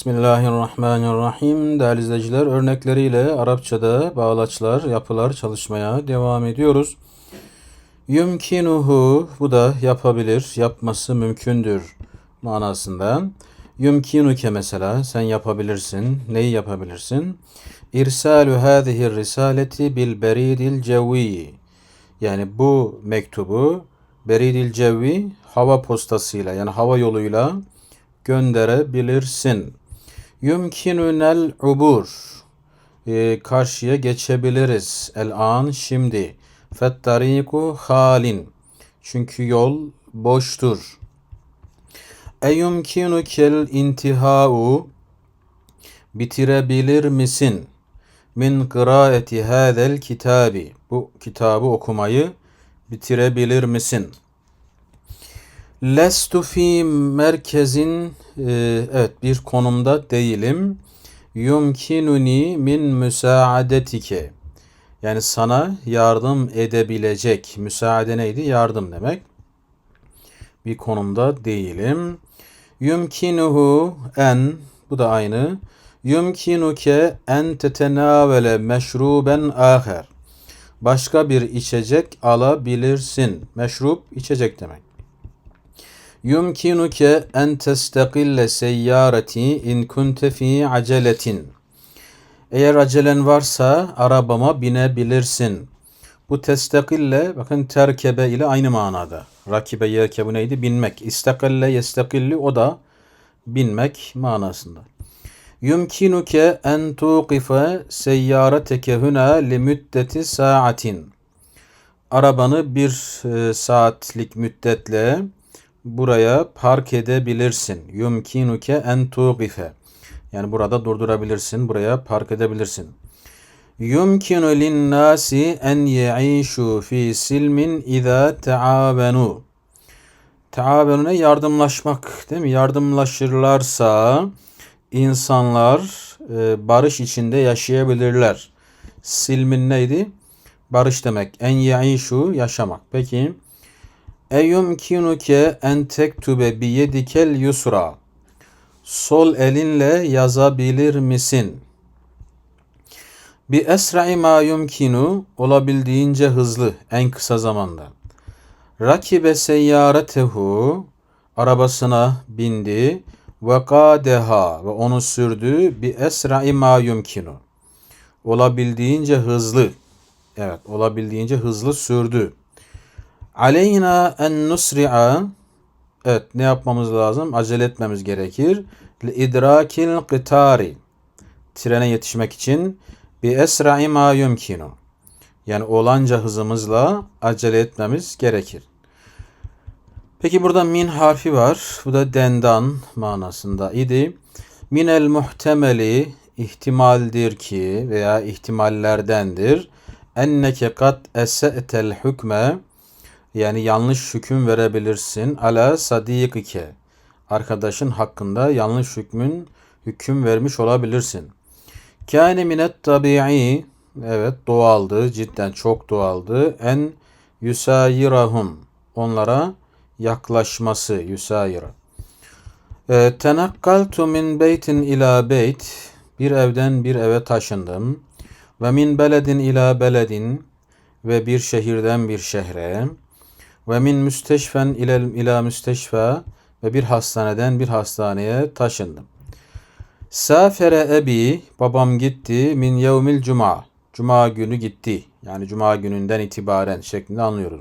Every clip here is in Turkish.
Bismillahirrahmanirrahim. Değerli izleyiciler, örnekleriyle Arapçada bağlaçlar, yapılar çalışmaya devam ediyoruz. Yumkinuhu, bu da yapabilir, yapması mümkündür manasında. Yumkinuke mesela, sen yapabilirsin. Neyi yapabilirsin? İrsalü hâzihi risaleti bil beridil cevvi. Yani bu mektubu beridil cevvi hava postasıyla yani hava yoluyla gönderebilirsin. Yumkinunel ubur. Ee, karşıya geçebiliriz. El an şimdi. Fettariku halin. Çünkü yol boştur. Eyumkinukel intihau. Bitirebilir misin? Min kıraeti hadel kitabi. Bu kitabı okumayı bitirebilir misin? Lestu fi merkezin e, evet bir konumda değilim. Yumkinuni min müsaadetike. Yani sana yardım edebilecek. Müsaade neydi? Yardım demek. Bir konumda değilim. Yumkinuhu en bu da aynı. Yumkinuke en tetenavele meşruben aher. Başka bir içecek alabilirsin. Meşrub içecek demek. Yumkinuke en testakille seyyareti in kunte fi aceletin. Eğer acelen varsa arabama binebilirsin. Bu testakille bakın terkebe ile aynı manada. Rakibe yerkebu neydi? Binmek. İstakille yestakilli o da binmek manasında. Yumkinuke en tuqife seyyareteke huna li müddeti saatin. Arabanı bir e, saatlik müddetle buraya park edebilirsin. Yumkinuke en tuqife. Yani burada durdurabilirsin, buraya park edebilirsin. Yumkinu linnâsi en ye'işu fi silmin izâ teâbenu. Teâbenune yardımlaşmak değil mi? Yardımlaşırlarsa insanlar e, barış içinde yaşayabilirler. Silmin neydi? Barış demek. En ye'işu yaşamak. Peki Eyumkinuke en tektube biyedikel yusra. Sol elinle yazabilir misin? Bi esra'i ma yumkinu olabildiğince hızlı en kısa zamanda. Rakibe seyyaretehu arabasına bindi ve kadeha ve onu sürdü bi esra'i ma yumkinu. Olabildiğince hızlı. Evet, olabildiğince hızlı sürdü. Aleyna en nusri'a Evet ne yapmamız lazım? Acele etmemiz gerekir. Li idrakil qitari Trene yetişmek için bi esra'i ma yumkinu. Yani olanca hızımızla acele etmemiz gerekir. Peki burada min harfi var. Bu da dendan manasında idi. Minel muhtemeli ihtimaldir ki veya ihtimallerdendir. Enneke kat ese'tel hükme yani yanlış hüküm verebilirsin. Ala sadikike. Arkadaşın hakkında yanlış hükmün hüküm vermiş olabilirsin. Kâne minet tabi'i. Evet doğaldı. Cidden çok doğaldı. En yusayirahum. Onlara yaklaşması. Yusayira. E, tenakkaltu min beytin ila beyt. Bir evden bir eve taşındım. Ve min beledin ila beledin. Ve bir şehirden bir şehre. Ve min müsteşfen ile ila müsteşfa ve bir hastaneden bir hastaneye taşındım. Safere ebi babam gitti min yevmil cuma. Cuma günü gitti. Yani cuma gününden itibaren şeklinde anlıyoruz.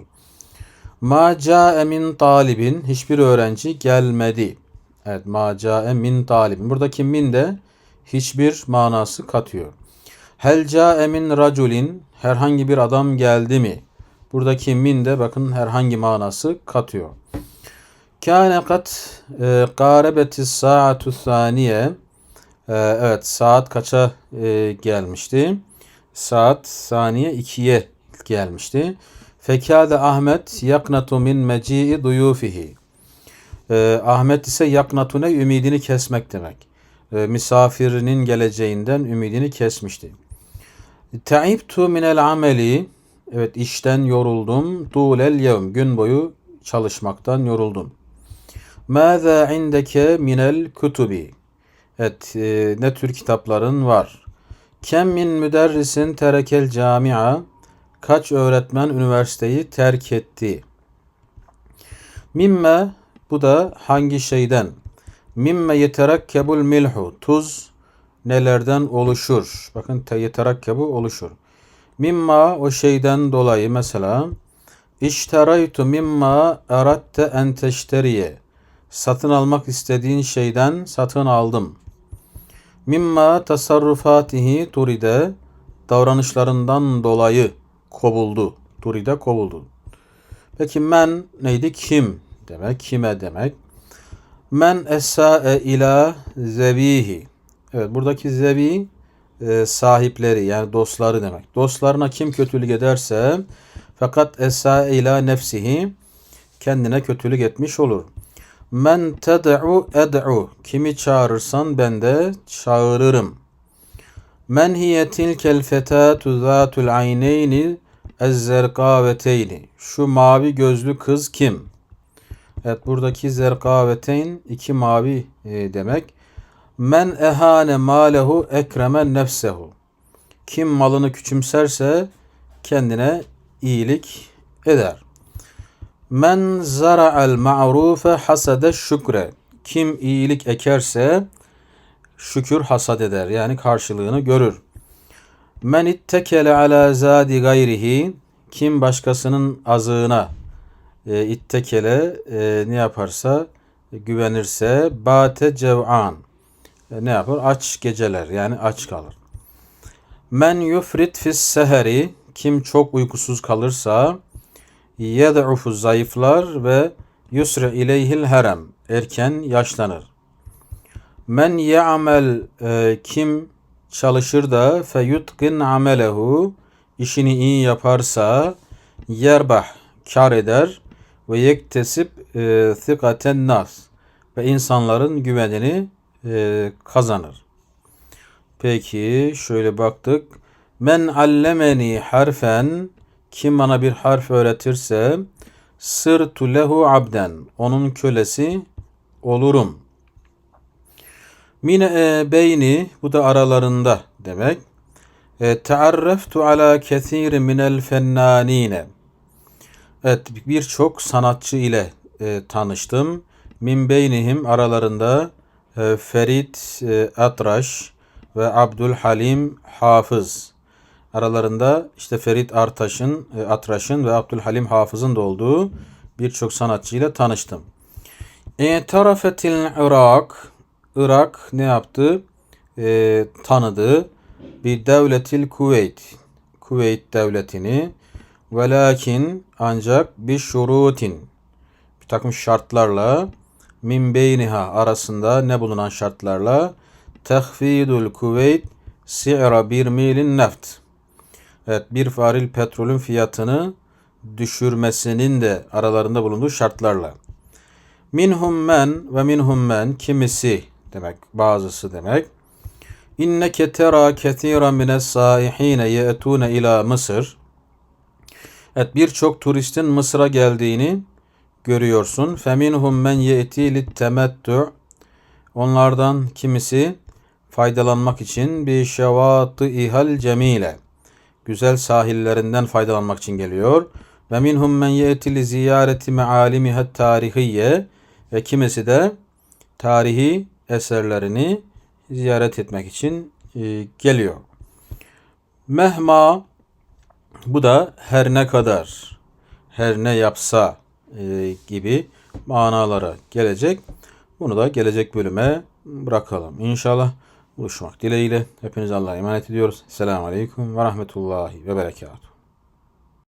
Ma ca'e min talibin hiçbir öğrenci gelmedi. Evet ma ca'e min talibin. Buradaki min de hiçbir manası katıyor. Hel ca'e min raculin herhangi bir adam geldi mi? Buradaki min de bakın herhangi manası katıyor. Kâne kat e, gârebetis saatu saniye. E, evet saat kaça e, gelmişti? Saat saniye 2'ye gelmişti. Fekâde Ahmet yaknatu min meci'i duyufihi. E, Ahmet ise yaknatu ne? Ümidini kesmek demek. E, misafirinin geleceğinden ümidini kesmişti. Ta'ibtu minel ameli Evet işten yoruldum. Tulel yevm. Gün boyu çalışmaktan yoruldum. Mâzâ indeke minel kutubi. Evet, e, ne tür kitapların var? Kem min müderrisin terekel camia? Kaç öğretmen üniversiteyi terk etti? Mimme bu da hangi şeyden? Mimme yeterekkebul milhu. Tuz nelerden oluşur? Bakın te yeterekkebu oluşur. Mimma o şeyden dolayı mesela İşteraytu mimma eratte en teşteriye. Satın almak istediğin şeyden satın aldım. Mimma tasarrufatihi turide davranışlarından dolayı kovuldu. Turide kovuldu. Peki men neydi? Kim demek. Kime demek. Men esa'e ila zevihi. Evet buradaki zevi e, sahipleri yani dostları demek. Dostlarına kim kötülük ederse fakat esa ila nefsihi kendine kötülük etmiş olur. Men ted'u ed'u kimi çağırırsan ben de çağırırım. Men hiye tilkel fetatu zatul ayneyni ezzerkaveteyni. Şu mavi gözlü kız kim? Evet buradaki zerkaveteyn iki mavi e, demek. Men ehane malehu ekremen nefsehu. Kim malını küçümserse kendine iyilik eder. Men zara'al ma'rufe hasede şükre. Kim iyilik ekerse şükür hasat eder. Yani karşılığını görür. Men ittekele ala zadi gayrihi. Kim başkasının azığına e, ittekele e, ne yaparsa güvenirse bate cev'an. E, ne yapar? Aç geceler yani aç kalır. Men yufrit fis seheri kim çok uykusuz kalırsa yed'ufu zayıflar ve yusra ileyhil herem erken yaşlanır. Men ya'mel e, kim çalışır da feyutqin amelehu işini iyi yaparsa yerbah kar eder ve yektesip e, nas ve insanların güvenini e, kazanır. Peki şöyle baktık. Men allemeni harfen kim bana bir harf öğretirse sırtu lehu abden onun kölesi olurum. Mine e, beyni bu da aralarında demek. E, Tearreftu ala kethiri minel fennanine. Evet birçok sanatçı ile e, tanıştım. Min beynihim aralarında Ferit e, Atraş ve Abdülhalim Hafız. Aralarında işte Ferit Artaş'ın, e, Atraş'ın ve Abdülhalim Hafız'ın da olduğu birçok sanatçıyla tanıştım. E, tarafetil Irak, Irak ne yaptı? E, tanıdı. Bir devletil Kuveyt, Kuveyt devletini. Velakin ancak bir şurutin, bir takım şartlarla min beyniha arasında ne bulunan şartlarla tehfidul Kuveyt si'ra bir milin neft. Evet bir varil petrolün fiyatını düşürmesinin de aralarında bulunduğu şartlarla. Minhum men ve minhum men kimisi demek bazısı demek. İnneke tera kethiran mines saihine ye'tune ila Mısır. Evet birçok turistin Mısır'a geldiğini görüyorsun. Feminhum men ye'ti lit temettu. Onlardan kimisi faydalanmak için bir şevatı ihal cemile güzel sahillerinden faydalanmak için geliyor. Ve minhum men ye'ti li ziyareti mealimiha tarihiye ve kimisi de tarihi eserlerini ziyaret etmek için e, geliyor. Mehma bu da her ne kadar, her ne yapsa e, gibi manalara gelecek. Bunu da gelecek bölüme bırakalım. İnşallah buluşmak dileğiyle. Hepinize Allah'a emanet ediyoruz. Selamun Aleyküm ve Rahmetullahi ve Berekatuhu.